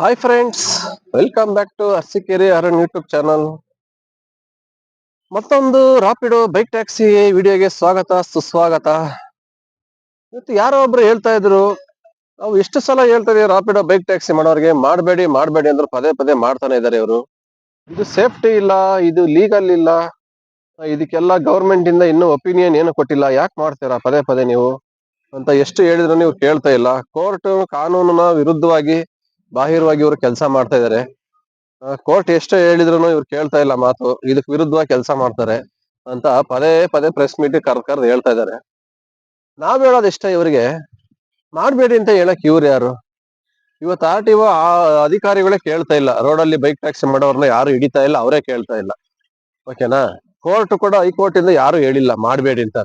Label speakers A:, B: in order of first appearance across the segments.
A: Hi friends welcome back to Arsikere Arun YouTube channel ಮತ್ತೊಂದು Rapido bike taxi ವಿಡಿಯೋಗೆ ಸ್ವಾಗತ, ಸುಸ್ವಾಗತ. ಇವತ್ತು ಯಾರೋ ಒಬ್ರು ಹೇಳ್ತಾ ಇದ್ರು, ನಾವು ಎಷ್ಟು ಸಲ ಹೇಳ್ತಾ ಇದೀವಿ ರಾಪಿಡೋ ಬೈಕ್ ಟ್ಯಾಕ್ಸಿ ಮಾಡೋರಿಗೆ, ಮಾಡಬೇಡಿ ಮಾಡಬೇಡಿ ಅಂದ್ರು ಪದೇ ಪದೇ ಮಾಡ್ತಾನೆ ಇದ್ದಾರೆ ಇವರು. ಇದು ಸೇಫ್ಟಿ ಇಲ್ಲ, ಇದು ಲೀಗಲ್ ಇಲ್ಲ, ಇದಕ್ಕೆಲ್ಲ ಗವರ್ಮೆಂಟ್ ಇಂದ ಇನ್ನೂ ಒಪಿನಿಯನ್ ಏನು ಕೊಟ್ಟಿಲ್ಲ, ಯಾಕೆ ಮಾಡ್ತೀರಾ ಪದೇ ಪದೇ ನೀವು? ಅಂತ ಎಷ್ಟು ಹೇಳಿದ್ರು ನೀವು ಕೇಳ್ತಾ ಇಲ್ಲ. ಕೋರ್ಟ್ ಕಾನೂನಿನ ವಿರುದ್ಧವಾಗಿ ಬಾಹಿರವಾಗಿ ಇವರು ಕೆಲಸ ಮಾಡ್ತಾ ಇದ್ದಾರೆ ಕೋರ್ಟ್ ಎಷ್ಟೇ ಹೇಳಿದ್ರು ಇವ್ರು ಕೇಳ್ತಾ ಇಲ್ಲ ಮಾತು. ಇದಕ್ ವಿರುದ್ಧವಾಗಿ ಕೆಲಸ ಮಾಡ್ತಾರೆ ಅಂತ ಪದೇ ಪದೇ ಪ್ರೆಸ್ ಮೀಟ್ ಕರ್ ಕರ್ದು ಹೇಳ್ತಾ ಇದ್ದಾರೆ ನಾವ್ ಹೇಳೋದ್ ಇಷ್ಟ ಇವರಿಗೆ. ಮಾಡ್ಬೇಡಿ ಅಂತ ಹೇಳಕ್ ಇವ್ರು ಯಾರು? ಇವತ್ತು ಆರ್ ಟಿ ಅಧಿಕಾರಿಗಳೇ ಕೇಳ್ತಾ ಇಲ್ಲ. ರೋಡಲ್ಲಿ ಬೈಕ್ ಟ್ಯಾಕ್ಸಿ ಮಾಡೋರ್ನ ಯಾರು ಹಿಡಿತಾ ಇಲ್ಲ, ಅವರೇ ಕೇಳ್ತಾ ಇಲ್ಲ. ಓಕೆನಾ ಕೋರ್ಟ್ ಕೂಡ ಹೈಕೋರ್ಟ್ ಇಂದ ಯಾರು ಹೇಳಿಲ್ಲ, ಮಾಡ್ಬೇಡಿ ಅಂತ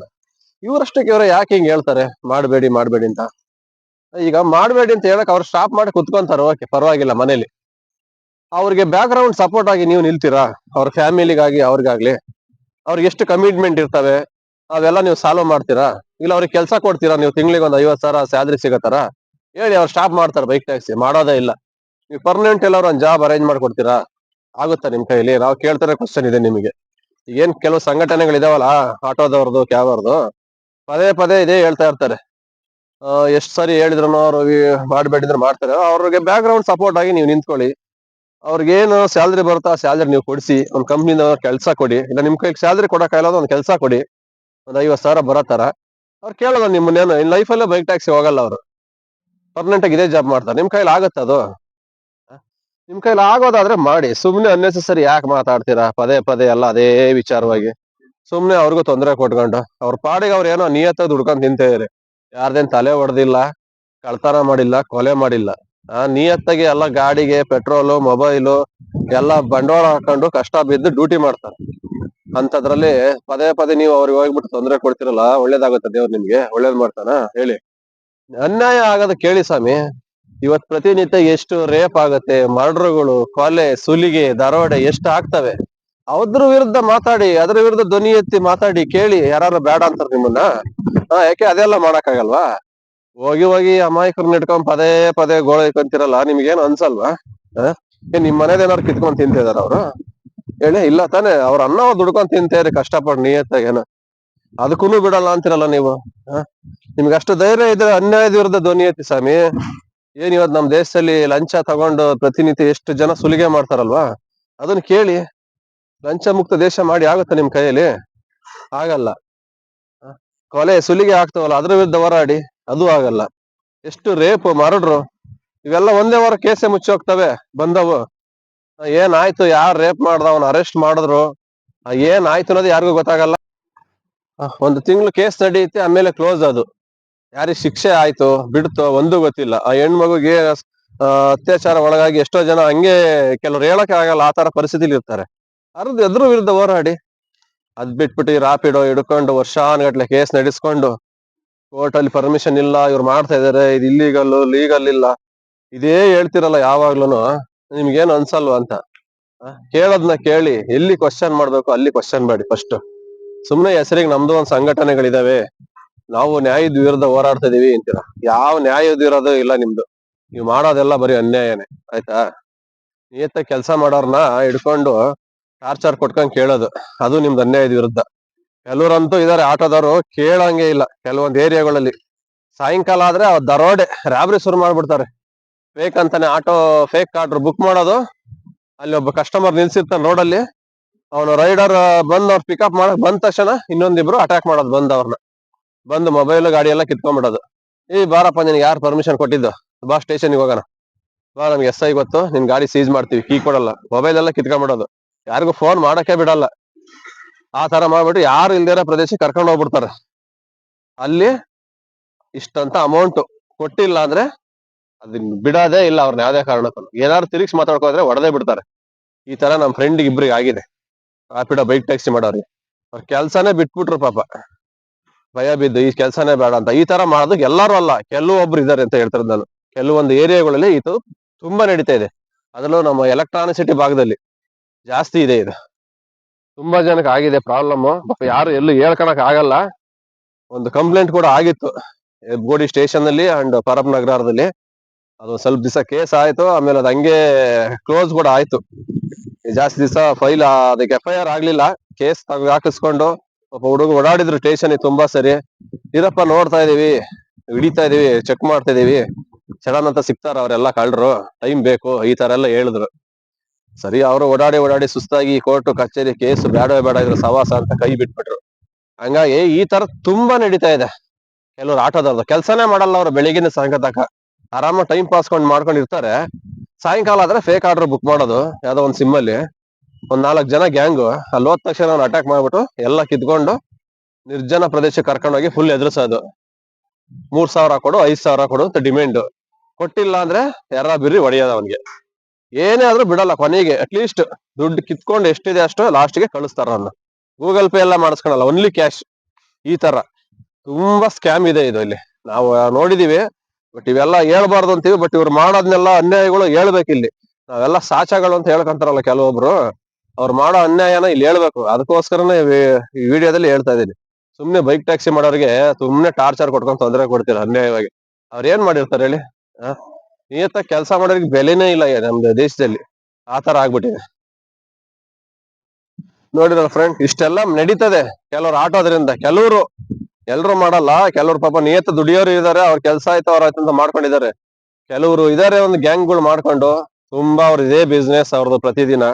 A: ಇವ್ರಷ್ಟಕ್ಕೆ ಇವ್ರ ಯಾಕೆ ಹಿಂಗ್ ಹೇಳ್ತಾರೆ? ಮಾಡಬೇಡಿ ಮಾಡಬೇಡಿ ಅಂತ. ಈಗ ಮಾಡಬೇಡಿ ಅಂತ ಹೇಳಕ್ ಅವ್ರು ಸ್ಟಾಪ್ ಮಾಡಿ ಕುತ್ಕೊಂತಾರೆ ಓಕೆ ಪರವಾಗಿಲ್ಲ ಮನೇಲಿ. ಅವ್ರಿಗೆ ಬ್ಯಾಕ್ ಗ್ರೌಂಡ್ ಸಪೋರ್ಟ್ ಆಗಿ ನೀವು ನಿಲ್ತೀರಾ? ಅವ್ರ ಫ್ಯಾಮಿಲಿಗಾಗಿ ಅವ್ರಿಗಾಗ್ಲಿ. ಅವ್ರಿಗೆ ಎಷ್ಟು ಕಮಿಟ್ಮೆಂಟ್ ಇರ್ತವೆ? ಅವೆಲ್ಲ ನೀವು ಸಾಲ್ವ್ ಮಾಡ್ತೀರಾ? ಇಲ್ಲ ಅವ್ರಿಗೆ ಕೆಲಸ ಕೊಡ್ತೀರಾ? ನೀವು ತಿಂಗಳಿಗೆ ಒಂದು ಐವತ್ತು ಸಾವಿರ ಸ್ಯಾಲ್ರಿ ಸಿಗತ್ತಾರ ಹೇಳಿ, ಅವ್ರು ಸ್ಟಾಪ್ ಮಾಡ್ತಾರೆ ಬೈಕ್ ಟ್ಯಾಕ್ಸಿ ಮಾಡೋದೇ ಇಲ್ಲ. ನೀವು ಪರ್ಮನೆಂಟ್ ಎಲ್ಲಾರು ಒಂದು ಜಾಬ್ ಅರೇಂಜ್ ಮಾಡ್ಕೊಡ್ತೀರಾ? ಆಗುತ್ತಾ ನಿಮ್ ಕೈಲಿ? ನಾವು ಕೇಳ್ತಾರೆ ಕ್ವಶನ್ ಇದೆ ನಿಮಗೆ. ಏನ್ ಕೆಲವು ಸಂಘಟನೆಗಳಿದಾವಲ್ಲ ಆಟೋದವ್ರದ್ದು ಕ್ಯಾಬ್ ಅವ್ರದ್ದು ಪದೇ ಪದೇ ಇದೇ ಹೇಳ್ತಾ ಇರ್ತಾರೆ. ಎಷ್ಟು ಸರಿ ಹೇಳಿದ್ರು ಅವ್ರು ಮಾಡಬೇಡಿದ್ರೆ ಮಾಡ್ತಾರೆ. ಅವ್ರಿಗೆ ಬ್ಯಾಕ್ ಗ್ರೌಂಡ್ ಸಪೋರ್ಟ್ ಆಗಿ ನೀವು ನಿಂತ್ಕೊಳ್ಳಿ. ಅವ್ರಿಗೇನು ಸ್ಯಾಲ್ರಿ ಬರುತ್ತಾ ಸ್ಯಾಲ್ರಿ ನೀವು ಕೊಡಿಸಿ, ಒಂದ್ ಕಂಪ್ನಿನ ಕೆಲಸ ಕೊಡಿ. ಇಲ್ಲ ನಿಮ್ ಕೈಗೆ ಸ್ಯಾಲ್ರಿ ಕೊಡೋಕ್ಕಾಗಲ್ಲ ಒಂದ್ ಕೆಲಸ ಕೊಡಿ. ಒಂದ್ ಐವತ್ ಸಾವಿರ ಬರೋ ಅವ್ರು ಕೇಳಲ್ಲ ನಿಮ್ಮನ್ನೇನು, ಇನ್ ಲೈಫಲ್ಲೇ ಬೈಕ್ ಟ್ಯಾಕ್ಸಿ ಹೋಗಲ್ಲ ಅವರು. ಪರ್ಮನೆಂಟ್ ಆಗಿ ಇದೇ ಜಾಬ್ ಮಾಡ್ತಾರೆ. ನಿಮ್ ಕೈಲಿ ಆಗುತ್ತೆ ಅದು. ನಿಮ್ ಕೈಲಿ ಆಗೋದಾದ್ರೆ ಮಾಡಿ. ಸುಮ್ನೆ ಅನ್ನೆಸೆಸರಿ ಯಾಕೆ ಮಾತಾಡ್ತೀರಾ? ಪದೇ ಪದೇ ಎಲ್ಲ ಅದೇ ವಿಚಾರವಾಗಿ. ಸುಮ್ನೆ ಅವ್ರಿಗೂ ತೊಂದರೆ ಕೊಟ್ಕೊಂಡು, ಅವ್ರ ಪಾಡಿಗೆ ಅವ್ರು ಏನೋ ನಿಯತ್ತ ದುಡ್ಕೊಂಡ್ ತಿಂತಿದಾರೆ ಯಾರ್ದೇನ್ ತಲೆ ಹೊಡೆದಿಲ್ಲ ಕಳ್ತನ ಮಾಡಿಲ್ಲ, ಕೊಲೆ ಮಾಡಿಲ್ಲ. ಆ ನಿಯತ್ತಾಗಿ ಎಲ್ಲ ಗಾಡಿಗೆ, ಪೆಟ್ರೋಲು, ಮೊಬೈಲು ಎಲ್ಲ ಬಂಡವಾಳ ಹಾಕೊಂಡು ಕಷ್ಟ ಬಿದ್ದು ಡ್ಯೂಟಿ ಮಾಡ್ತಾರೆ. ಅಂತದ್ರಲ್ಲಿ ಪದೇ ಪದೇ ನೀವು ಅವ್ರಿಗೆ ಹೋಗ್ಬಿಟ್ಟು ತೊಂದರೆ ಕೊಡ್ತಿರಲ್ಲ, ಒಳ್ಳೇದಾಗುತ್ತೆ ದೇವ್ರು ನಿಮ್ಗೆ, ಒಳ್ಳೇದ್ ಮಾಡ್ತಾನ? ಹೇಳಿ. ಅನ್ಯಾಯ ಆಗದ ಕೇಳಿ ಸ್ವಾಮಿ. ಇವತ್ ಪ್ರತಿನಿತ್ಯ ಎಷ್ಟು ರೇಪ್ ಆಗತ್ತೆ, ಮರ್ಡರ್ಗಳು, ಕೊಲೆ, ಸುಲಿಗೆ, ದರೋಡೆ ಎಷ್ಟು ಆಗ್ತವೆ? ಅದ್ರ ವಿರುದ್ಧ ಮಾತಾಡಿ, ಅದ್ರ ವಿರುದ್ಧ ಧ್ವನಿ ಎತ್ತಿ ಮಾತಾಡಿ ಕೇಳಿ ಯಾರು ಬೇಡ ಅಂತಾರ ನಿಮ್ಮನ್ನ. ಹಾ, ಯಾಕೆ ಅದೆಲ್ಲ ಮಾಡಕ್ಕಾಗಲ್ವಾ? ಹೋಗಿ ಹೋಗಿ ಅಮಾಯಕರನ್ನ ಇಟ್ಕೊಂಡ್ ಪದೇ ಪದೇ ಗೋಳ ಇಟ್ಕೊಂತಿರಲ್ಲ ನಿಮ್ಗೇನು ಅನ್ಸಲ್ವಾ? ಏನ್ ನಿಮ್ ಮನೇದೇನಾರು ಕಿತ್ಕೊಂಡ್ ತಿಂತಿದಾರ ಅವ್ರು? ಹೇಳಿ, ಇಲ್ಲ ತಾನೇ, ಅವ್ರ ಅನ್ನ ದುಡ್ಕೊಂಡ್ ತಿಂತೇರಿ ಕಷ್ಟಪಡ್ ನಿಯತ್ತಾಗೇನ ಅದಕ್ಕೂ ಬಿಡಲ್ಲ ಅಂತಿರಲ್ಲ ನೀವು? ನಿಮ್ಗೆ ಅಷ್ಟು ಧೈರ್ಯ ಇದ್ರೆ ಅನ್ಯಾಯದ ವಿರುದ್ಧ ಧ್ವನಿ ಎತ್ತಿ ಸ್ವಾಮಿ. ಏನ್ ಇವತ್ ನಮ್ ದೇಶದಲ್ಲಿ ಲಂಚ ತಗೊಂಡು ಪ್ರತಿನಿತ್ಯ ಎಷ್ಟು ಜನ ಸುಲಿಗೆ ಮಾಡ್ತಾರಲ್ವಾ? ಅದನ್ನ ಕೇಳಿ. ಲಂಚ ಮುಕ್ತ ದೇಶ ಮಾಡಿ ಆಗುತ್ತಾ ನಿಮ್ ಕೈಯಲ್ಲಿ? ಆಗಲ್ಲ? ಕೊಲೆ ಸುಲಿಗೆ ಆಗ್ತಾವಲ್ಲ, ಅದ್ರ ವಿರುದ್ಧ ಹೋರಾಡಿ, ಅದು ಆಗಲ್ಲ. ಎಷ್ಟು ರೇಪ್, ಮರಡ್ರು, ಇವೆಲ್ಲ ಒಂದೇ ವಾರ ಕೇಸೆ ಮುಚ್ಚಿ ಹೋಗ್ತವೆ, ಬಂದವು. ಏನಾಯ್ತು, ಯಾರು ರೇಪ್ ಮಾಡ್ದ, ಅವನ ಅರೆಸ್ಟ್ ಮಾಡಿದ್ರು? ಏನಾಯ್ತು ಅನ್ನೋದು ಯಾರಿಗೂ ಗೊತ್ತಾಗಲ್ಲ. ಒಂದು ತಿಂಗಳು ಕೇಸ್ ನಡೆಯುತ್ತೆ, ಆಮೇಲೆ ಕ್ಲೋಸ್ ಅದು. ಯಾರಿಗ್ ಶಿಕ್ಷೆ ಆಯ್ತು, ಬಿಡ್ತು, ಒಂದು ಗೊತ್ತಿಲ್ಲ. ಆ ಹೆಣ್ಮಗುಗೆ ಅತ್ಯಾಚಾರ ಒಳಗಾಗಿ ಎಷ್ಟೋ ಜನ ಹಂಗೆ, ಕೆಲವ್ರು ಹೇಳಕ್ ಆಗಲ್ಲ, ಆ ತರ ಪರಿಸ್ಥಿತಿಲಿ ಇರ್ತಾರೆ. ಅರ್ಧ ಎದುರು ವಿರುದ್ಧ ಹೋರಾಡಿ. ಅದ್ ಬಿಟ್ಬಿಟ್ಟು ರಾಪಿಡೋ ಹಿಡ್ಕೊಂಡು ವರ್ಷಾನ್ಗಟ್ಲೆ ಕೇಸ್ ನಡೆಸ್ಕೊಂಡು ಕೋರ್ಟ್ ಅಲ್ಲಿ ಪರ್ಮಿಷನ್ ಇಲ್ಲ, ಇವ್ರು ಮಾಡ್ತಾ ಇದಾರೆ, ಇದು ಇಲ್ಲಿಗಲ್ ಲೀಗಲ್ ಇಲ್ಲ. ಇದೇ ಹೇಳ್ತಿರಲ್ಲ ಯಾವಾಗ್ಲೂನು, ನಿಮ್ಗೇನು ಅನ್ಸಲ್ವಾ ಅಂತ. ಕೇಳೋದ್ನ ಕೇಳಿ, ಎಲ್ಲಿ ಕ್ವಶನ್ ಮಾಡ್ಬೇಕು ಅಲ್ಲಿ ಕ್ವಶನ್ ಮಾಡಿ ಫಸ್ಟ್ ಸುಮ್ನೆ ಹೆಸರಿಗೆ ನಮ್ದು ಒಂದ್ ಸಂಘಟನೆಗಳಿದಾವೆ. ನಾವು ನ್ಯಾಯದ ವಿರುದ್ಧ ಹೋರಾಡ್ತಾ ಇದೀವಿ ಅಂತೀರ? ಯಾವ ನ್ಯಾಯದ ಇರೋದು ಇಲ್ಲ ನಿಮ್ದು. ನೀವು ಮಾಡೋದೆಲ್ಲ ಬರೀ ಅನ್ಯಾಯನೇ, ಆಯ್ತಾ? ನಿಯತ್ತ ಕೆಲಸ ಮಾಡೋರ್ನ ಹಿಡ್ಕೊಂಡು ಟಾರ್ಚರ್ ಕೊಟ್ಕೊಂಡ್ ಕೇಳೋದು. ಅದು ನಿಮ್ದು ಅನ್ಯಾಯದ ವಿರುದ್ಧ. ಕೆಲವ್ರಂತೂ ಇದಾರೆ, ಆಟೋದವರು ಕೇಳಂಗೆ ಇಲ್ಲ ಕೆಲವೊಂದ್ ಏರಿಯಾಗಳಲ್ಲಿ. ಸಾಯಂಕಾಲ ಆದ್ರೆ ದರೋಡೆ, ರಾಬ್ರಿ ಶುರು ಮಾಡ್ಬಿಡ್ತಾರೆ. ಫೇಕ್ ಅಂತಾನೆ ಆಟೋ ಫೇಕ್ ಆರ್ಡರ್ ಬುಕ್ ಮಾಡೋದು. ಅಲ್ಲಿ ಒಬ್ಬ ಕಸ್ಟಮರ್ ನಿಲ್ಸಿರ್ತಾನೆ ರೋಡಲ್ಲಿ ಅವನು ರೈಡರ್ ಬಂದ್ ಅವ್ರು ಪಿಕಪ್ ಮಾಡಕ್ ಬಂದ ತಕ್ಷಣ ಇನ್ನೊಂದಿಬ್ರು ಅಟ್ಯಾಕ್ ಮಾಡೋದು, ಬಂದ್ ಅವ್ರನ್ನ ಬಂದು ಮೊಬೈಲ್ ಗಾಡಿ ಎಲ್ಲ ಕಿತ್ಕೊಂಡ್ಬಿಡೋದು. ಈ ಬಾರಪ್ಪ, ನಿನ್ಗೆ ಯಾರು ಪರ್ಮಿಷನ್ ಕೊಟ್ಟಿದ್ದು? ಬಾ ಸ್ಟೇಷನ್ಗೆ ಹೋಗೋಣ. ಬಾ ನಮ್ಗೆ ಎಸ್ ಐ ಗೊತ್ತು. ನಿನ್ ಗಾಡಿ ಸೀಜ್ ಮಾಡ್ತೀವಿ ಕೀ ಕೊಡಲ್ಲ. ಮೊಬೈಲ್ ಎಲ್ಲ ಕಿತ್ಕೊಂಡ್ಬಿಡೋದು. ಯಾರಿಗೂ ಫೋನ್ ಮಾಡಕ್ಕೆ ಬಿಡಲ್ಲ. ಆ ತರ ಮಾಡ್ಬಿಟ್ಟು ಯಾರು ಇಲ್ದಿರೋ ಪ್ರದೇಶಕ್ಕೆ ಕರ್ಕೊಂಡು ಹೋಗ್ಬಿಡ್ತಾರೆ. ಅಲ್ಲಿ ಇಷ್ಟಂತ ಅಮೌಂಟ್ ಕೊಟ್ಟಿಲ್ಲ ಅಂದ್ರೆ ಅದನ್ನ ಬಿಡೋದೇ ಇಲ್ಲ ಅವ್ರನ್ನ ಯಾವ್ದೇ ಕಾರಣಕ್ಕೂ. ಏನಾದ್ರು ತಿರುಗಿಸಿ ಮಾತಾಡ್ಕೋದ್ರೆ ಹೊಡೆದೇ ಬಿಡ್ತಾರೆ. ಈ ತರ ನಮ್ಮ ಫ್ರೆಂಡ್ ಇಬ್ರಿಗೆ ಆಗಿದೆ. ರಾಪಿಡೋ ಬೈಕ್ ಟ್ಯಾಕ್ಸಿ ಮಾಡೋರಿಗೆ. ಅವ್ರ ಕೆಲ್ಸನೇ ಬಿಟ್ಬಿಟ್ರು ಪಾಪ. ಭಯ ಬಿದ್ದು ಈ ಕೆಲ್ಸನೇ ಬೇಡ ಅಂತ. ಈ ತರ ಮಾಡೋದು ಎಲ್ಲಾರು ಅಲ್ಲ, ಕೆಲವೊಬ್ರು ಇದಾರೆ ಅಂತ ಹೇಳ್ತಾರೆ ನಾನು. ಕೆಲವೊಂದು ಏರಿಯಾಗಳಲ್ಲಿ ಇದು ತುಂಬಾ ನಡೀತಾ ಇದೆ. ಅದರಲ್ಲೂ ನಮ್ಮ ಎಲೆಕ್ಟ್ರಾನಿಸಿಟಿ ಭಾಗದಲ್ಲಿ ಜಾಸ್ತಿ ಇದೆ ಇದು. ತುಂಬಾ ಜನಕ್ಕೆ ಆಗಿದೆ ಪ್ರಾಬ್ಲಮ್ ಯಾರು ಎಲ್ಲೂ ಹೇಳ್ಕೊಳಕ್ ಆಗಲ್ಲ. ಒಂದು ಕಂಪ್ಲೇಂಟ್ ಕೂಡ ಆಗಿತ್ತು. ಹೆಬ್ಗೋಡಿ ಸ್ಟೇಷನ್ ಅಲ್ಲಿ ಅಂಡ್ ಪರಬ್ ನಗರದಲ್ಲಿ. ಅದು ಸ್ವಲ್ಪ ದಿವಸ ಕೇಸ್ ಆಯ್ತು. ಆಮೇಲೆ ಅದು ಹಂಗೆ ಕ್ಲೋಸ್ ಕೂಡ ಆಯ್ತು. ಜಾಸ್ತಿ ದಿವಸ ಫೈಲ್ ಅದಕ್ಕೆ ಎಫ್ ಐ ಆರ್ ಆಗ್ಲಿಲ್ಲ. ಕೇಸ್ ತಗ ಹಾಕಿಸ್ಕೊಂಡು ಪಾಪ ಹುಡುಗ ಓಡಾಡಿದ್ರು ಸ್ಟೇಷನ್ ತುಂಬಾ ಸರಿ. ಇದಪ್ಪ ನೋಡ್ತಾ ಇದೀವಿ. ಹಿಡಿತಾ ಇದೀವಿ ಚೆಕ್ ಮಾಡ್ತಾ ಇದೀವಿ. ಸಡನ್ ಅಂತ ಸಿಗ್ತಾರ ಅವರೆಲ್ಲ ಕಳ್ರು ಟೈಮ್ ಬೇಕು, ಈ ತರ ಎಲ್ಲ ಹೇಳಿದ್ರು. ಸರಿ, ಅವರು ಓಡಾಡಿ ಓಡಾಡಿ ಸುಸ್ತಾಗಿ ಕೋರ್ಟ್, ಕಚೇರಿ ಕೇಸ್ ಬೇಡ ಬೇಡ ಇದ್ರ ಸವಾಸ ಅಂತ ಕೈ ಬಿಟ್ಬಿಟ್ರು. ಹಂಗಾಗಿ ಈ ತರ ತುಂಬಾ ನಡೀತಾ ಇದೆ. ಕೆಲವ್ರು ಆಟೋದವ್ರದ್ದು ಕೆಲಸನೇ ಮಾಡಲ್ಲ ಅವ್ರು ಬೆಳಿಗಿನ ಸಾಯಂಕಾಲ ಆರಾಮ ಟೈಮ್ ಪಾಸ್ ಕೊಂಡು ಮಾಡ್ಕೊಂಡಿರ್ತಾರೆ. ಸಾಯಂಕಾಲ ಆದ್ರೆ ಫೇಕ್ ಆರ್ಡರ್ ಬುಕ್ ಮಾಡೋದು, ಯಾವ್ದೋ ಒಂದ್ ಸಿಮ್ ಅಲ್ಲಿ. ಒಂದ್ ನಾಲ್ಕು ಜನ ಗ್ಯಾಂಗ್ ಅಲ್ಲಿ ಹೋದ ತಕ್ಷಣ ಅವ್ನು ಅಟ್ಯಾಕ್ ಮಾಡ್ಬಿಟ್ಟು ಎಲ್ಲ ಕಿತ್ಕೊಂಡು ನಿರ್ಜನ ಪ್ರದೇಶಕ್ಕೆ ಕರ್ಕೊಂಡೋಗಿ ಫುಲ್ ಎದುರಿಸೋದು. ಮೂರ್ ಸಾವಿರ ಕೊಡು, ಐದ್ ಸಾವಿರ ಕೊಡು ಅಂತ ಡಿಮ್ಯಾಂಡ್ ಕೊಟ್ಟಿಲ್ಲ ಅಂದ್ರೆ ಯಾರ ಬಿರ್ರಿ ಹೊಡೆಯೋದು ಅವನ್ಗೆ. ಏನೇ ಆದ್ರೂ ಬಿಡಲ್ಲ ಕೊನೆಗೆ ಅಟ್ಲೀಸ್ಟ್ ದುಡ್ಡು ಕಿತ್ಕೊಂಡು ಎಷ್ಟಿದೆ ಅಷ್ಟು ಲಾಸ್ಟ್ಗೆ ಕಳಿಸ್ತಾರ ಅವ್ನ ಗೂಗಲ್ ಪೇ ಎಲ್ಲ ಮಾಡಿಸ್ಕೊಳಲ್ಲ ಒನ್ಲಿ ಕ್ಯಾಶ್ ಈ ತರ. ತುಂಬಾ ಸ್ಕ್ಯಾಮ್ ಇದೆ ಇದು ಇಲ್ಲಿ. ನಾವು ನೋಡಿದೀವಿ ಬಟ್ ಇವೆಲ್ಲ ಹೇಳ್ಬಾರ್ದು ಅಂತೀವಿ ಬಟ್ ಇವ್ರು ಮಾಡೋದ್ನೆಲ್ಲ ಅನ್ಯಾಯಗಳು ಹೇಳ್ಬೇಕು ಇಲ್ಲಿ ನಾವೆಲ್ಲ ಸಾಚಗಳು ಅಂತ ಹೇಳ್ಕೊಂತಾರಲ್ಲ ಕೆಲವೊಬ್ರು. ಅವ್ರು ಮಾಡೋ ಅನ್ಯಾಯನ ಇಲ್ಲಿ ಹೇಳ್ಬೇಕು. ಅದಕ್ಕೋಸ್ಕರನೇ ಈ ವಿಡಿಯೋದಲ್ಲಿ ಹೇಳ್ತಾ ಇದ್ದೀನಿ. ಸುಮ್ನೆ ಬೈಕ್ ಟ್ಯಾಕ್ಸಿ ಮಾಡೋರಿಗೆ ಸುಮ್ನೆ ಟಾರ್ಚರ್ ಕೊಟ್ಕೊಂಡು ತೊಂದರೆ ಕೊಡ್ತೀರ ಅನ್ಯಾಯವಾಗಿ. ಅವ್ರು ಏನ್ ಮಾಡಿರ್ತಾರೆ ಹೇಳಿ? ನಿಯತ್ತ ಕೆಲಸ ಮಾಡೋರಿಗೆ ಬೆಲೆನೇ ಇಲ್ಲ ನಮ್ದು ದೇಶದಲ್ಲಿ. ಆತರ ಆಗ್ಬಿಟ್ಟಿದೆ. ನೋಡಿ ಫ್ರೆಂಡ್ ಇಷ್ಟೆಲ್ಲ ನಡೀತದೆ. ಕೆಲವ್ರು ಆಟೋದ್ರಿಂದ. ಕೆಲವರು, ಎಲ್ರು ಮಾಡಲ್ಲ. ಕೆಲವ್ರು ಪಾಪ ನಿಯತ ದುಡಿಯೋರು ಇದಾರೆ ಅವ್ರ ಕೆಲಸ ಆಯ್ತು, ಅವ್ರ ಆಯ್ತು ಅಂತ ಮಾಡ್ಕೊಂಡಿದ್ದಾರೆ. ಕೆಲವರು ಇದಾರೆ ಒಂದು ಗ್ಯಾಂಗ್ಗಳು ಮಾಡ್ಕೊಂಡು, ತುಂಬಾ ಅವ್ರ ಇದೇ ಬಿಸ್ನೆಸ್ ಅವ್ರದ್ದು ಪ್ರತಿದಿನ.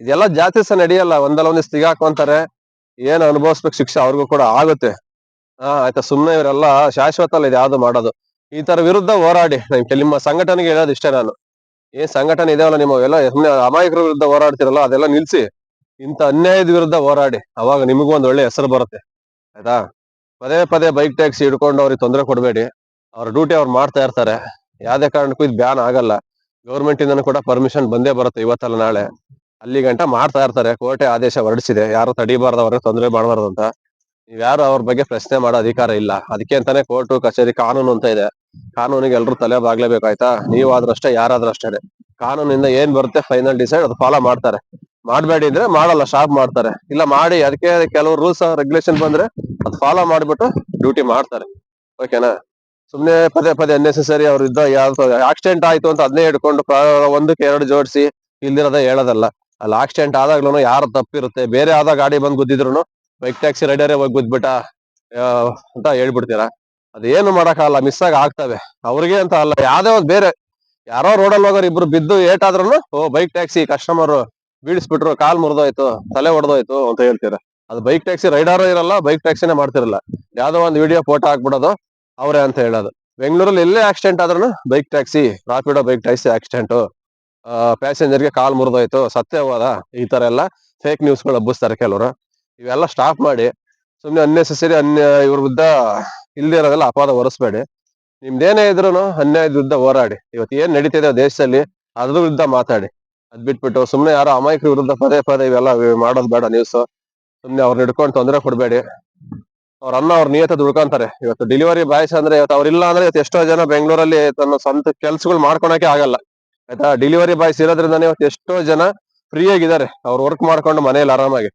A: ಇದೆಲ್ಲ ಜಾತಿ ಸಹ ನಡೆಯಲ್ಲ. ಒಂದಲ್ಲ ಒಂದ್ ಸಿಗಾಕೊಂತಾರೆ ಏನ್ ಅನುಭವಿಸ್ಬೇಕು ಶಿಕ್ಷೆ ಅವ್ರಿಗೂ ಕೂಡ ಆಗುತ್ತೆ. ಹಾ, ಆಯ್ತಾ, ಸುಮ್ನೆ ಇವರೆಲ್ಲ ಶಾಶ್ವತ ಅಲ್ಲ ಇದು ಯಾವ್ದು ಮಾಡೋದು. ಈ ತರ ವಿರುದ್ಧ ಹೋರಾಡಿ. ನಿಮ್ಮ ಸಂಘಟನೆಗೆ ಹೇಳೋದು ಇಷ್ಟೇ ನಾನು. ಏನ್ ಸಂಘಟನೆ ಇದೆಯಲ್ಲ ನಿಮ್ಮ ಎಲ್ಲ ಅಮಾಯಕರ ವಿರುದ್ಧ ಹೋರಾಡ್ತಿರಲ್ಲ, ಅದೆಲ್ಲ ನಿಲ್ಸಿ. ಇಂಥ ಅನ್ಯಾಯದ ವಿರುದ್ಧ ಹೋರಾಡಿ. ಅವಾಗ ನಿಮಗೂ ಒಂದ್ ಒಳ್ಳೆ ಹೆಸರು ಬರುತ್ತೆ. ಆಯ್ತಾ? ಪದೇ ಪದೇ ಬೈಕ್ ಟ್ಯಾಕ್ಸಿ ಹಿಡ್ಕೊಂಡು ಅವ್ರಿಗೆ ತೊಂದರೆ ಕೊಡಬೇಡಿ. ಅವ್ರ ಡ್ಯೂಟಿ ಅವ್ರು ಮಾಡ್ತಾ ಇರ್ತಾರೆ. ಯಾವ್ದೇ ಕಾರಣಕ್ಕೂ ಇದು ಬ್ಯಾನ್ ಆಗಲ್ಲ. ಗೌರ್ಮೆಂಟ್ ಇಂದನೂ ಕೂಡ ಪರ್ಮಿಷನ್ ಬಂದೇ ಬರುತ್ತೆ ಇವತ್ತಲ್ಲ ನಾಳೆ. ಅಲ್ಲಿ ಗಂಟ ಮಾಡ್ತಾ ಇರ್ತಾರೆ. ಕೋರ್ಟೆ ಆದೇಶ ಹೊರಡಿಸಿದೆ. ಯಾರು ತಡಿಬಾರ್ದು ಅವ್ರಿಗೆ ತೊಂದರೆ ಮಾಡಬಾರ್ದು ಅಂತ. ನೀವ್ ಯಾರು ಅವ್ರ ಬಗ್ಗೆ ಪ್ರಶ್ನೆ ಮಾಡೋ ಅಧಿಕಾರ ಇಲ್ಲ. ಅದಕ್ಕೆ ಅಂತಾನೆ ಕೋರ್ಟು, ಕಚೇರಿ, ಕಾನೂನು ಅಂತ ಇದೆ. ಕಾನೂನಿಗೆ ಎಲ್ಲರೂ ತಲೆ ಬಾಗ್ಲೇಬೇಕಾಯ್ತಾ ನೀವಾದ್ರಷ್ಟೇ ಯಾರಾದ್ರೂ ಅಷ್ಟೇ ಕಾನೂನಿಂದ ಏನ್ ಬರುತ್ತೆ ಫೈನಲ್ ಡಿಸೈಡ್ ಅದು ಫಾಲೋ ಮಾಡ್ತಾರೆ. ಮಾಡ್ಬೇಡಿ ಅಂದ್ರೆ ಮಾಡಲ್ಲ ಸ್ಟಾಪ್ ಮಾಡ್ತಾರೆ. ಇಲ್ಲ ಮಾಡಿ, ಅದಕ್ಕೆ ಕೆಲವು ರೂಲ್ಸ್ ರೆಗ್ಯುಲೇಷನ್ ಬಂದ್ರೆ ಅದು ಫಾಲೋ ಮಾಡ್ಬಿಟ್ಟು ಡ್ಯೂಟಿ ಮಾಡ್ತಾರೆ. ಓಕೆನಾ ಸುಮ್ನೆ ಪದೇ ಪದೇ ಅನ್ನೆಸೆಸರಿ ಅವ್ರ ಇದ್ದ ಆಕ್ಸಿಡೆಂಟ್ ಆಯ್ತು ಅಂತ ಅದನ್ನೇ ಹಿಡ್ಕೊಂಡು ಒಂದಕ್ಕೆ ಎರಡು ಜೋಡಿಸಿ, ಇಲ್ದಿರೋದ ಹೇಳೋದಲ್ಲ. ಅಲ್ಲಿ ಆಕ್ಸಿಡೆಂಟ್ ಆದಾಗ್ಲೂ ಯಾರು ತಪ್ಪಿರುತ್ತೆ? ಬೇರೆ ಆದ ಗಾಡಿ ಬಂದ್ ಗುದ್ದಿದ್ರು ಬೈಕ್ ಟ್ಯಾಕ್ಸಿ ರೈಡರೇ ಹೋಗಿ ಗುದ್ಬಿಟ್ಟ ಅಂತ ಹೇಳ್ಬಿಡ್ತೀರಾ? ಅದೇನು ಮಾಡಕ್ಕಾಗಲ್ಲ ಮಿಸ್ ಆಗಿ ಆಗ್ತವೆ ಅವ್ರಿಗೆ ಅಂತ ಅಲ್ಲ, ಯಾವ್ದೇ ಒಂದು ಬೇರೆ. ಯಾರೋ ರೋಡಲ್ಲಿ ಹೋಗೋರು ಇಬ್ರು ಬಿದ್ದು ಏಟಾದ್ರೂ ಓ ಬೈಕ್ ಟ್ಯಾಕ್ಸಿ ಕಸ್ಟಮರ್ ಬೀಳಿಸ್ಬಿಟ್ರು, ಕಾಲ್ ಮುರಿದೋಯ್ತು, ತಲೆ ಹೊಡೆದೋಯ್ತು ಅಂತ ಹೇಳ್ತೀರ ಅದು ಬೈಕ್ ಟ್ಯಾಕ್ಸಿ ರೈಡರ್ ಇರಲ್ಲ ಬೈಕ್ ಟ್ಯಾಕ್ಸಿನೇ ಮಾಡ್ತಿರಲ್ಲ. ಯಾವ್ದೋ ಒಂದು ವಿಡಿಯೋ ಫೋಟೋ ಹಾಕ್ಬಿಡೋದು ಅವರೇ ಅಂತ ಹೇಳೋದು. ಬೆಂಗಳೂರಲ್ಲಿ ಎಲ್ಲೇ ಆಕ್ಸಿಡೆಂಟ್ ಆದ್ರೂ bike taxi Rapido bike taxi accident ಪ್ಯಾಸೆಂಜರ್ಗೆ ಕಾಲ್ ಮುರಿದೋಯ್ತು, ಸತ್ಯ ಹೋದ, ಈ ತರ ಎಲ್ಲ ಫೇಕ್ ನ್ಯೂಸ್ಗಳು ಹಬ್ಬಿಸ್ತಾರೆ ಕೆಲವರು. ಇವೆಲ್ಲ ಸ್ಟಾಪ್ ಮಾಡಿ, ಸುಮ್ನೆ ಅನ್ನೆಸೆಸರಿ ಅನ್ಯ, ಇವ್ರ ವಿರುದ್ಧ ಇಲ್ದೇ ಇರೋದೆಲ್ಲ ಅಪಾದ ಹೊರಿಸ್ಬೇಡಿ. ನಿಮ್ದೇನೇ ಇದ್ರು ಅನ್ಯಾಯದ ವಿರುದ್ಧ ಹೋರಾಡಿ. ಇವತ್ತು ಏನ್ ನಡೀತಿದೆ ದೇಶದಲ್ಲಿ, ಅದ್ರ ವಿರುದ್ಧ ಮಾತಾಡಿ. ಅದ್ ಬಿಟ್ಬಿಟ್ಟು ಸುಮ್ನೆ ಯಾರೋ ಅಮಾಯಕರ ವಿರುದ್ಧ ಪದೇ ಪದೇ ಇವೆಲ್ಲ ಮಾಡೋದ್ ಬೇಡ ನ್ಯೂಸ್ ಸುಮ್ನೆ ಅವ್ರನ್ನ ಹಿಡ್ಕೊಂಡು ತೊಂದರೆ ಕೊಡ್ಬೇಡಿ. ಅವ್ರ ಅನ್ನ ಅವ್ರ ನಿಯತ ದುಡ್ಕೊಂತಾರೆ ಇವತ್ತು ಡೆಲಿವರಿ ಬಾಯ್ಸ್ ಅಂದ್ರೆ ಇವತ್ತು ಅವ್ರಿಲ್ಲ ಅಂದ್ರೆ ಇವತ್ತು ಎಷ್ಟೋ ಜನ ಬೆಂಗಳೂರಲ್ಲಿ ತನ್ನ ಸ್ವಂತ ಕೆಲ್ಸಗಳು ಮಾಡ್ಕೊಳಕ್ಕೆ ಆಗಲ್ಲ. ಆಯ್ತಾ? ಡೆಲಿವರಿ ಬಾಯ್ಸ್ ಇರೋದ್ರಿಂದಾನೇ ಇವತ್ತು ಎಷ್ಟೋ ಜನ ಫ್ರೀ ಆಗಿದ್ದಾರೆ. ಅವ್ರು ವರ್ಕ್ ಮಾಡ್ಕೊಂಡು ಮನೇಲಿ ಆರಾಮಾಗಿ.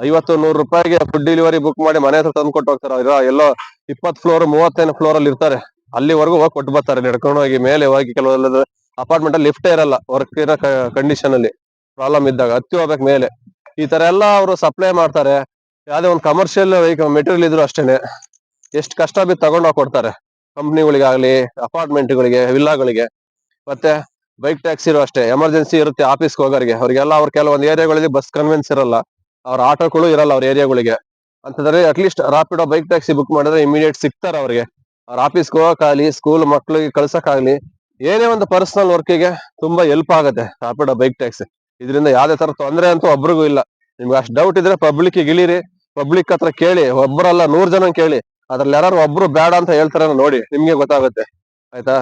A: ಐವತ್ತು ನೂರು ರೂಪಾಯಿಗೆ ಫುಡ್ ಡೆಲಿವರಿ ಬುಕ್ ಮಾಡಿ ಮನೆ ಹತ್ರ ತಂದು ಕೊಟ್ಟು ಹೋಗ್ತಾರೆ. ಅವ್ರು ಎಲ್ಲೋ ಇಪ್ಪತ್ ಫ್ಲೋರ್ ಮೂವತ್ತೈದು ಫ್ಲೋರ್ ಅಲ್ಲಿ ಇರ್ತಾರೆ. ಅಲ್ಲಿವರೆಗೂ ಹೋಗಿ ಕೊಟ್ಟು ಬರ್ತಾರೆ. ನಡ್ಕೊಂಡು ಹೋಗಿ ಮೇಲೆ ಹೋಗಿ ಕೆಲವೆಲ್ಲ ಅಪಾರ್ಟ್ಮೆಂಟ್ ಅಲ್ಲಿ ಲಿಫ್ಟೇ ಇರಲ್ಲ. ವರ್ಕ್ ಇರೋ ಕಂಡೀಷನ್ ಅಲ್ಲಿ ಪ್ರಾಬ್ಲಮ್ ಇದ್ದಾಗ ಹತ್ತಿ ಹೋಗ್ಬೇಕು ಮೇಲೆ. ಈ ತರ ಎಲ್ಲ ಅವರು ಸಪ್ಲೈ ಮಾಡ್ತಾರೆ. ಯಾವ್ದೇ ಒಂದು ಕಮರ್ಷಿಯಲ್ ವೆಹಿಕಲ್ ಮೆಟೀರಿಯಲ್ ಇದ್ರು ಅಷ್ಟೇನೆ. ಎಷ್ಟು ಕಷ್ಟ ಬಿದ್ದು ತಗೊಂಡೋಗಿ ಕೊಡ್ತಾರೆ. ಕಂಪ್ನಿಗಳಿಗಾಗ್ಲಿ ಅಪಾರ್ಟ್ಮೆಂಟ್ಗಳಿಗೆ ವಿಲ್ಲಾಗಳಿಗೆ ಮತ್ತೆ ಬೈಕ್ ಟ್ಯಾಕ್ಸಿ ಇರೋ ಅಷ್ಟೇ. ಎಮರ್ಜೆನ್ಸಿ ಇರುತ್ತೆ ಆಫೀಸ್ಗೆ ಹೋಗೋರಿಗೆ. ಅವ್ರಿಗೆಲ್ಲ ಅವ್ರ ಕೆಲವೊಂದು ಏರಿಯಾಗಳಲ್ಲಿ ಬಸ್ ಕನ್ವೆನ್ಸ್ ಇರಲ್ಲ. ಅವ್ರ ಆಟೋಗಳು ಇರಲ್ಲ ಅವ್ರ ಏರಿಯಾಗಳಿಗೆ. ಅಂತಂದ್ರೆ at least Rapido bike taxi book ಮಾಡಿದ್ರೆ ಇಮಿಡಿಯೇಟ್ ಸಿಗ್ತಾರೆ ಅವ್ರಿಗೆ. ಅವ್ರ ಆಫೀಸ್ಗೆ ಹೋಗೋಕ್ಕಾಗಲಿ ಸ್ಕೂಲ್ ಮಕ್ಳಿಗೆ ಕಳ್ಸಕ್ಕಾಗ್ಲಿ, ಏನೇ ಒಂದು ಪರ್ಸನಲ್ ವರ್ಕಿಗೆ ತುಂಬಾ ಹೆಲ್ಪ್ ಆಗುತ್ತೆ ರಾಪಿಡೋ ಬೈಕ್ ಟ್ಯಾಕ್ಸಿ ಇದರಿಂದ ಯಾವ್ದೇ ತರ ತೊಂದರೆ ಅಂತೂ ಒಬ್ರಿಗೂ ಇಲ್ಲ. ನಿಮ್ಗೆ ಅಷ್ಟು ಡೌಟ್ ಇದ್ರೆ ಪಬ್ಲಿಕ್ ಇಳಿರಿ ಪಬ್ಲಿಕ್ ಹತ್ರ ಕೇಳಿ ಒಬ್ಬರಲ್ಲ ನೂರ್ ಜನ ಕೇಳಿ, ಅದ್ರಲ್ಲಿ ಯಾರು ಒಬ್ರು ಬೇಡ ಅಂತ ಹೇಳ್ತಾರ ನೋಡಿ, ನಿಮ್ಗೆ ಗೊತ್ತಾಗುತ್ತೆ. ಆಯ್ತಾ?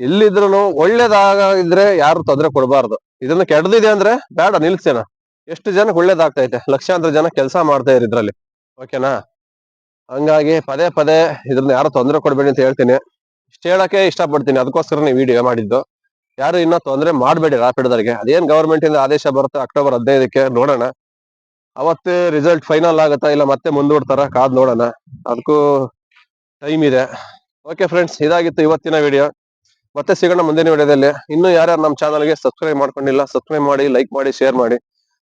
A: ಎಲ್ಲಿದ್ರು ಒಳ್ಳೇದಾಗ ಇದ್ರೆ ಯಾರು ತೊಂದರೆ ಕೊಡಬಾರ್ದು. ಇದನ್ನ ಕೆಡ್ದಿದೆ ಅಂದ್ರೆ ಬೇಡ, ನಿಲ್ಸೇನ? ಎಷ್ಟು ಜನಕ್ಕೆ ಒಳ್ಳೇದಾಗ್ತೈತೆ ಲಕ್ಷಾಂತರ ಜನ ಕೆಲಸ ಮಾಡ್ತಾ ಇರ್ ಇದ್ರಲ್ಲಿ. ಓಕೆನಾ ಹಂಗಾಗಿ ಪದೇ ಪದೇ ಇದ್ರನ್ನ ಯಾರು ತೊಂದರೆ ಕೊಡಬೇಡಿ ಅಂತ ಹೇಳ್ತೀನಿ. ಇಷ್ಟ ಹೇಳಕ್ಕೆ ಇಷ್ಟಪಡ್ತೀನಿ. ಅದಕ್ಕೋಸ್ಕರ ವಿಡಿಯೋ ಮಾಡಿದ್ದು. ಯಾರು ಇನ್ನೂ ತೊಂದರೆ ಮಾಡಬೇಡಿ ರಾಪಿಡದವ್ರಿಗೆ ಅದೇನು ಗೌರ್ಮೆಂಟಿಂದ ಇಂದ ಆದೇಶ ಬರುತ್ತೆ ಅಕ್ಟೋಬರ್ ಹದಿನೈದಕ್ಕೆ? ನೋಡೋಣ. ಅವತ್ತೇ ರಿಸಲ್ಟ್ ಫೈನಲ್ ಆಗುತ್ತಾ ಇಲ್ಲ ಮತ್ತೆ ಮುಂದೂಡ್ತಾರ? ಕಾದ್ ನೋಡೋಣ. ಅದಕ್ಕೂ ಟೈಮ್ ಇದೆ. ಓಕೆ ಫ್ರೆಂಡ್ಸ್ ಇದಾಗಿತ್ತು ಇವತ್ತಿನ ವಿಡಿಯೋ ಮತ್ತೆ ಸಿಗೋಣ ಮುಂದಿನ ವಿಡಿಯೋದಲ್ಲಿ ಇನ್ನು ಯಾರ್ಯಾರು ನಮ್ಮ ಚಾನಲ್ಗೆ ಸಬ್ಸ್ಕ್ರೈಬ್ ಮಾಡ್ಕೊಂಡಿಲ್ಲ ಸಬ್ಸ್ಕ್ರೈಬ್ ಮಾಡಿ ಲೈಕ್ ಮಾಡಿ ಶೇರ್ ಮಾಡಿ.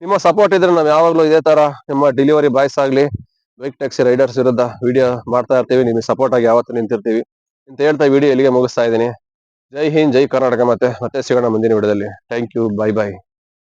A: ನಿಮ್ಮ ಸಪೋರ್ಟ್ ಇದ್ರೆ ನಾವು ಯಾವಾಗಲೂ ಇದೇ ತರ ನಿಮ್ಮ ಡೆಲಿವರಿ ಬಾಯ್ಸ್ ಆಗಲಿ ಬೈಕ್ ಟ್ಯಾಕ್ಸಿ ರೈಡರ್ಸ್ ವಿರುದ್ಧ ವಿಡಿಯೋ ಮಾಡ್ತಾ ಇರ್ತೀವಿ. ನಿಮಗೆ ಸಪೋರ್ಟ್ ಆಗಿ ಯಾವತ್ತೂ ನಿಂತಿರ್ತೀವಿ. ಅಂತ ಹೇಳ್ತಾ ವಿಡಿಯೋ ಇಲ್ಲಿಗೆ ಮುಗಿಸ್ತಾ ಇದ್ದೀನಿ. ಜೈ ಹಿಂದ್, ಜೈ ಕರ್ನಾಟಕ ಮತ್ತೆ ಮತ್ತೆ ಸಿಗೋಣ ಮುಂದಿನ ವಿಡಿಯೋದಲ್ಲಿ ಥ್ಯಾಂಕ್ ಯು ಬೈ ಬೈ